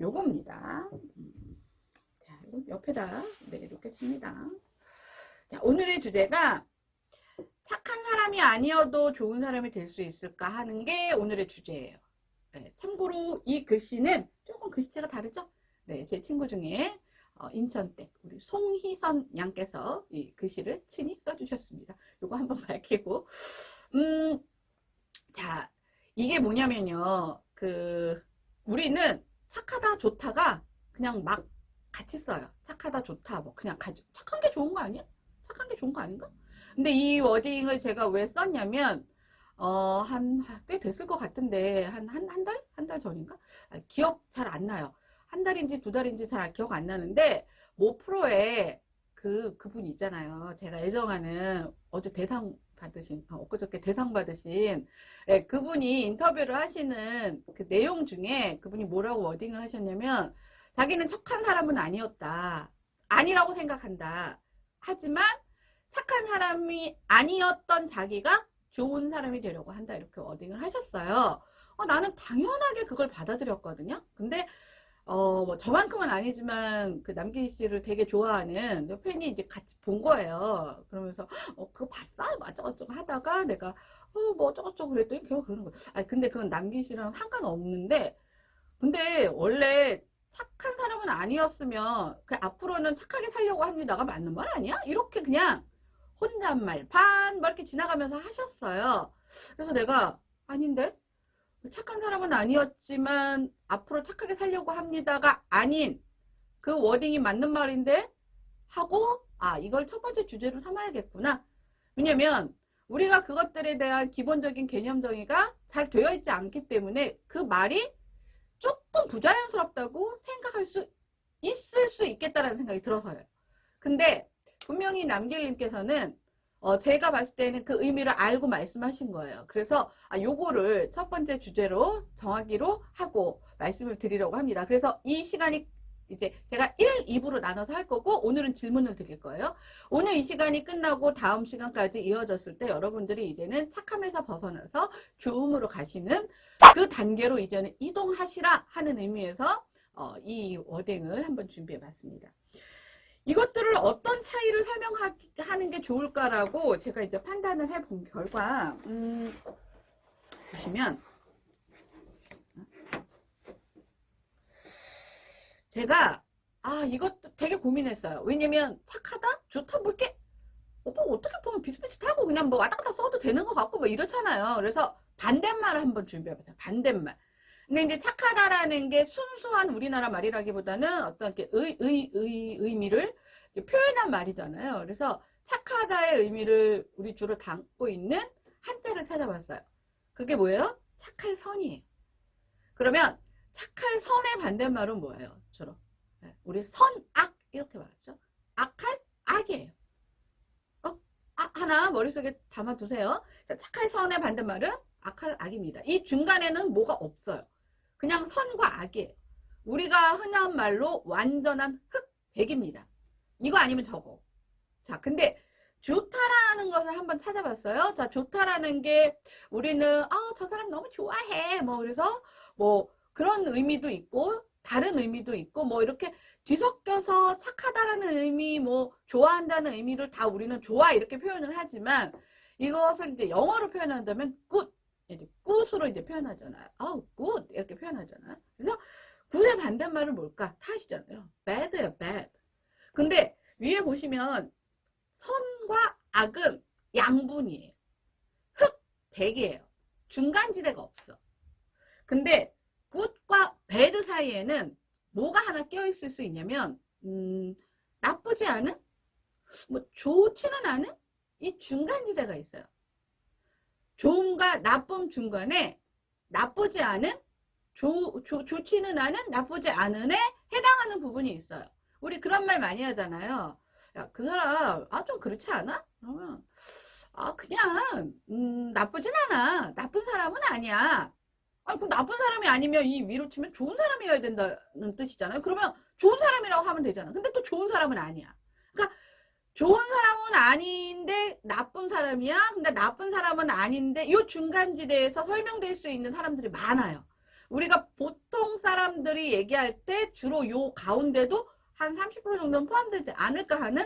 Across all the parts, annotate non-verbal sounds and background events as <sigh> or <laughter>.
요겁니다. 음. 자, 옆에다 내려놓겠습니다. 자, 오늘의 주제가 착한 사람이 아니어도 좋은 사람이 될 수 있을까 하는 게 오늘의 주제예요. 네, 참고로 이 글씨는 조금 글씨체가 다르죠? 네, 제 친구 중에 어, 인천댁 우리 송희선 양께서 이 글씨를 친히 써주셨습니다. 요거 한번 <laughs> 밝히고 음, 자 이게 뭐냐면요. 그 우리는 착하다 좋다가 그냥 막 같이 써요. 착하다 좋다 뭐 그냥 가지 착한 게 좋은 거 아니야? 착한 게 좋은 거 아닌가? 근데 이 워딩을 제가 왜 썼냐면 어, 한, 꽤 됐을 것 같은데, 한, 한, 한 달? 한 달 전인가? 아, 기억 잘 안 나요. 한 달인지 두 달인지 잘 기억 안 나는데, 모 프로에 그, 그분 있잖아요. 제가 애정하는, 어제 대상 받으신, 어, 엊그저께 대상 받으신, 예, 그분이 인터뷰를 하시는 그 내용 중에 그분이 뭐라고 워딩을 하셨냐면, 자기는 착한 사람은 아니었다. 아니라고 생각한다. 하지만, 착한 사람이 아니었던 자기가 좋은 사람이 되려고 한다 이렇게 워딩을 하셨어요. 어, 나는 당연하게 그걸 받아들였거든요. 근데 어, 뭐 저만큼은 아니지만 그 남기 씨를 되게 좋아하는 팬이 이제 같이 본 거예요. 그러면서 어 그거 봤어? 뭐 어쩌고저쩌고 하다가 내가 어 뭐 어쩌고저쩌고 그랬더니 걔가 그러는 거야. 아니 근데 그건 남기 씨랑 상관없는데 근데 원래 착한 사람은 아니었으면 그 앞으로는 착하게 살려고 합니다가 맞는 말 아니야? 이렇게 그냥 혼잣말 반, 뭐 이렇게 지나가면서 하셨어요. 그래서 내가, 아닌데? 착한 사람은 아니었지만, 앞으로 착하게 살려고 합니다가 아닌, 그 워딩이 맞는 말인데? 하고, 아, 이걸 첫 번째 주제로 삼아야겠구나. 왜냐면, 우리가 그것들에 대한 기본적인 개념 정의가 잘 되어 있지 않기 때문에 그 말이 조금 부자연스럽다고 생각할 수 있을 수 있겠다라는 생각이 들어서요. 근데 분명히 남길님께서는 어, 제가 봤을 때는 그 의미를 알고 말씀하신 거예요. 그래서 아, 요거를 첫 번째 주제로 정하기로 하고 말씀을 드리려고 합니다. 그래서 이 시간이 이제 제가 1, 2부로 나눠서 할 거고 오늘은 질문을 드릴 거예요. 오늘 이 시간이 끝나고 다음 시간까지 이어졌을 때 여러분들이 이제는 착함에서 벗어나서 좋음으로 가시는 그 단계로 이제는 이동하시라 하는 의미에서 어, 이 워딩을 한번 준비해 봤습니다. 이것들을 어떤 차이를 설명하는 게 좋을까라고 제가 이제 판단을 해본 결과, 음, 보시면, 제가, 아, 이것도 되게 고민했어요. 왜냐면, 착하다? 좋다? 뭐 이렇게, 어, 뭐 어떻게 보면 비슷비슷하고 그냥 뭐 왔다 갔다 써도 되는 것 같고 뭐 이렇잖아요. 그래서 반대말을 한번 준비해봤어요. 반대말. 근데 이제 착하다라는 게 순수한 우리나라 말이라기보다는 어떤 게 의, 의, 의, 의미를 표현한 말이잖아요. 그래서 착하다의 의미를 우리 주로 담고 있는 한자를 찾아봤어요. 그게 뭐예요? 착할 선이에요. 그러면 착할 선의 반대말은 뭐예요? 주로. 네, 우리 선악 이렇게 말하죠. 악할 악이에요. 어? 아, 하나 머릿속에 담아두세요. 자, 착할 선의 반대말은 악할 악입니다. 이 중간에는 뭐가 없어요. 그냥 선과 악이에요. 우리가 흔한 말로 완전한 흑백입니다. 이거 아니면 저거. 자, 근데 좋다라는 것을 한번 찾아봤어요. 자, 좋다라는 게 우리는 아, 저 사람 너무 좋아해. 뭐 그래서 뭐 그런 의미도 있고 다른 의미도 있고 뭐 이렇게 뒤섞여서 착하다라는 의미, 뭐 좋아한다는 의미를 다 우리는 좋아 이렇게 표현을 하지만 이것을 이제 영어로 표현한다면 good 굿으로 이제 표현하잖아요. 아우, 굿 이렇게 표현하잖아요. 그래서 굿의 반대말은 뭘까? 탓이잖아요. bad예요, bad. 근데 위에 보시면 선과 악은 양분이에요. 흑, 백이에요. 중간 지대가 없어. 근데 굿과 bad 사이에는 뭐가 하나 껴있을 수 있냐면 음, 나쁘지 않은? 뭐 좋지는 않은? 이 중간 지대가 있어요. 좋은가 나쁨 중간에 나쁘지 않은 조, 조, 좋지는 않은 나쁘지 않은에 해당하는 부분이 있어요. 우리 그런 말 많이 하잖아요. 야, 그 사람 아 좀 그렇지 않아? 그러면 아 그냥 음, 나쁘진 않아. 나쁜 사람은 아니야. 아 그럼 나쁜 사람이 아니면 이 위로 치면 좋은 사람이어야 된다는 뜻이잖아요. 그러면 좋은 사람이라고 하면 되잖아. 근데 또 좋은 사람은 아니야. 그러니까 좋은 사람은 아닌데 나쁜 사람이야. 근데 나쁜 사람은 아닌데 요 중간지대에서 설명될 수 있는 사람들이 많아요. 우리가 보통 사람들이 얘기할 때 주로 요 가운데도 한 30% 정도는 포함되지 않을까 하는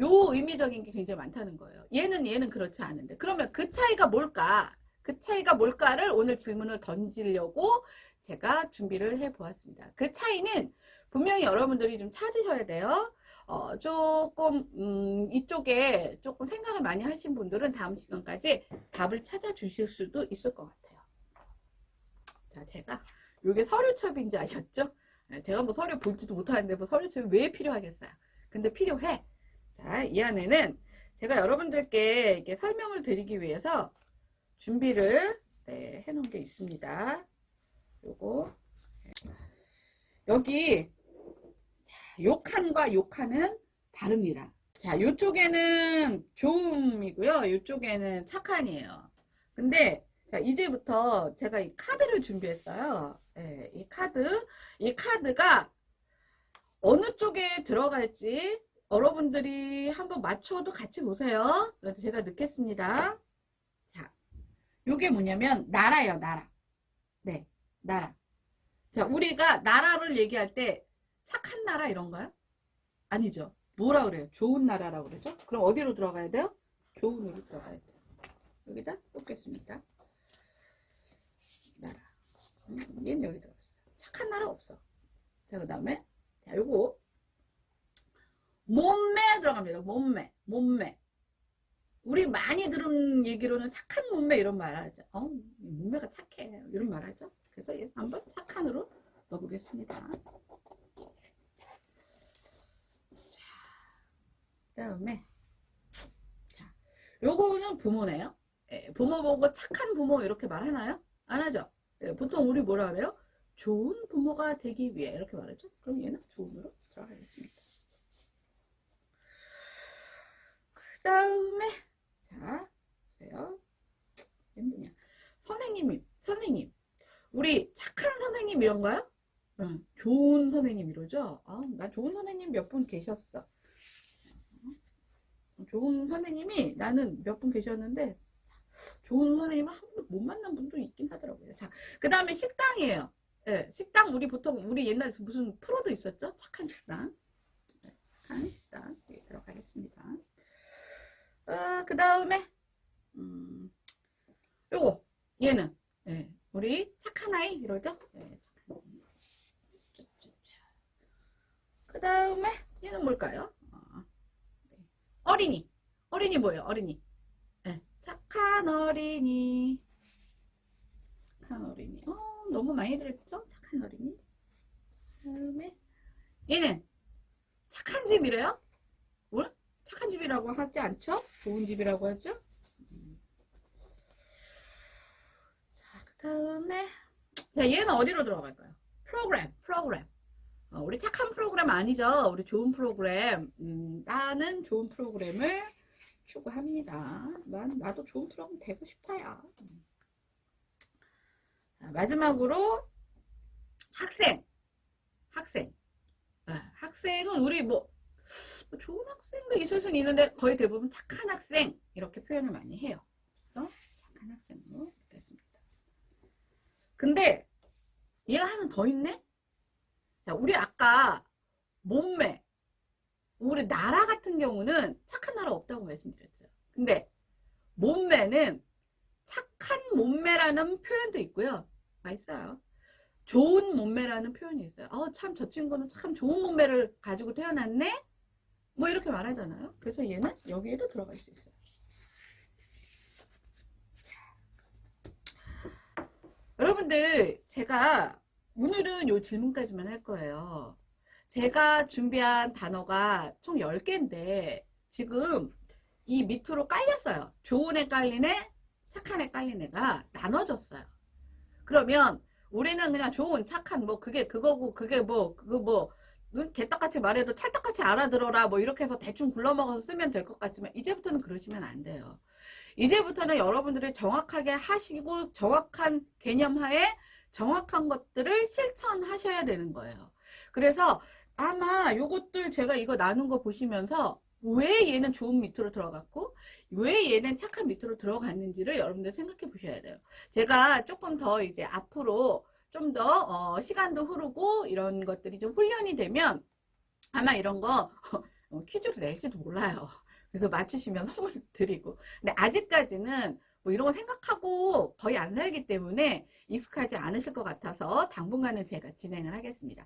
요 의미적인 게 굉장히 많다는 거예요. 얘는 얘는 그렇지 않은데. 그러면 그 차이가 뭘까? 그 차이가 뭘까를 오늘 질문을 던지려고 제가 준비를 해 보았습니다. 그 차이는 분명히 여러분들이 좀 찾으셔야 돼요. 어, 조금, 음, 이쪽에 조금 생각을 많이 하신 분들은 다음 시간까지 답을 찾아주실 수도 있을 것 같아요. 자, 제가, 요게 서류첩인지 아셨죠? 네, 제가 뭐 서류 볼지도 못하는데 뭐 서류첩이 왜 필요하겠어요? 근데 필요해. 자, 이 안에는 제가 여러분들께 이렇게 설명을 드리기 위해서 준비를 네, 해놓은 게 있습니다. 요거. 여기 욕한과 욕하는 다릅니다. 자, 요쪽에는 좋음이고요. 요쪽에는 착한이에요. 근데 자, 이제부터 제가 이 카드를 준비했어요. 예, 이 카드. 이 카드가 어느 쪽에 들어갈지 여러분들이 한번 맞춰도 같이 보세요. 그래서 제가 넣겠습니다. 자, 요게 뭐냐면 나라예요, 나라. 네, 나라. 자, 우리가 나라를 얘기할 때 착한 나라 이런가요? 아니죠. 뭐라 그래요? 좋은 나라라고 그러죠? 그럼 어디로 들어가야 돼요? 좋은으로 들어가야 돼요. 여기다 놓겠습니다. 나라. 음, 얘는 여기 들어갔어. 착한 나라 없어. 자, 그 다음에, 자, 요거. 몸매 들어갑니다. 몸매. 몸매. 우리 많이 들은 얘기로는 착한 몸매 이런 말 하죠. 어, 몸매가 착해. 이런 말 하죠. 그래서 얘 한번 착한으로 넣어보겠습니다. 다음에 자, 요거는 부모네요. 예, 부모 보고 착한 부모 이렇게 말하나요? 안 하죠. 예, 보통 우리 뭐라 그래요? 좋은 부모가 되기 위해 이렇게 말하죠. 그럼 얘는 좋은으로 들어가겠습니다. 그 다음에 자, 보세요. 뭐냐? 선생님이 선생님. 우리 착한 선생님 이런가요? 응, 좋은 선생님 이러죠? 아, 나 좋은 선생님 몇 분 계셨어. 좋은 선생님이 나는 몇 분 계셨는데 좋은 선생님을 한 번도 못 만난 분도 있긴 하더라고요. 자, 그 다음에 식당이에요. 예, 식당 우리 보통 우리 옛날에 무슨 프로도 있었죠? 착한 식당. 네, 착한 식당 여기 들어가겠습니다. 어, 그 다음에 음, 요거 얘는 예, 우리 착한 아이 이러죠? 예, 아이. 그 다음에 얘는 뭘까요? 어, 네. 어린이. 뭐예요? 어린이. 예, 착한 어린이. 착한 어린이. 어, 너무 많이 들었죠? 착한 어린이. 다음에 얘는 착한 집이래요? 뭘? 착한 집이라고 하지 않죠? 좋은 집이라고 하죠? 음. 자, 그 다음에 자, 얘는 어디로 들어갈까요? 프로그램, 프로그램. 어, 우리 착한 프로그램 아니죠? 우리 좋은 프로그램. 음, 나는 좋은 프로그램을 추구합니다. 난 나도 좋은 프로그램 되고 싶어요. 마지막으로 학생, 학생. 아, 학생은 우리 뭐, 뭐 좋은 학생도 있을 수는 있는데 거의 대부분 착한 학생 이렇게 표현을 많이 해요. 그래서 착한 학생으로 됐습니다. 근데 얘가 하나 더 있네? 자, 우리 아까 몸매, 우리 나라 같은 경우는 착한 나라 없다고 말씀드렸죠. 근데 몸매는 착한 몸매라는 표현도 있고요. 맛있어요. 좋은 몸매라는 표현이 있어요. 어, 참, 저 친구는 참 좋은 몸매를 가지고 태어났네? 뭐 이렇게 말하잖아요. 그래서 얘는 여기에도 들어갈 수 있어요. 여러분들, 제가 오늘은 요 질문까지만 할 거예요. 제가 준비한 단어가 총 10개인데, 지금 이 밑으로 깔렸어요. 좋은 애 깔린 애, 착한 애 깔린 애가 나눠졌어요. 그러면 우리는 그냥 좋은, 착한, 뭐, 그게 그거고, 그게 뭐, 그거 뭐, 응? 개떡같이 말해도 찰떡같이 알아들어라, 뭐, 이렇게 해서 대충 굴러먹어서 쓰면 될 것 같지만, 이제부터는 그러시면 안 돼요. 이제부터는 여러분들이 정확하게 하시고, 정확한 개념 하에 정확한 것들을 실천하셔야 되는 거예요. 그래서 아마 요것들 제가 이거 나눈 거 보시면서 왜 얘는 좋은 밑으로 들어갔고 왜 얘는 착한 밑으로 들어갔는지를 여러분들 생각해 보셔야 돼요. 제가 조금 더 이제 앞으로 좀더 어, 시간도 흐르고 이런 것들이 좀 훈련이 되면 아마 이런 거 <laughs> 어, 퀴즈로 낼지도 몰라요. 그래서 맞추시면 <laughs> 선물 드리고. 근데 아직까지는 뭐 이런 거 생각하고 거의 안 살기 때문에 익숙하지 않으실 것 같아서 당분간은 제가 진행을 하겠습니다.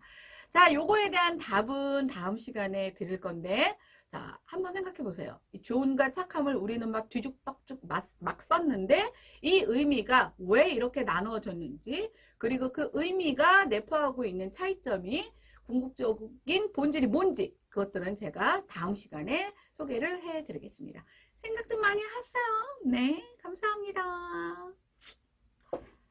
자, 요거에 대한 답은 다음 시간에 드릴 건데, 자, 한번 생각해 보세요. 이 좋은과 착함을 우리는 막 뒤죽박죽 막, 막 썼는데, 이 의미가 왜 이렇게 나누어졌는지, 그리고 그 의미가 내포하고 있는 차이점이 궁극적인 본질이 뭔지, 그것들은 제가 다음 시간에 소개를 해 드리겠습니다. 생각 좀 많이 하세요. 네, 감사합니다.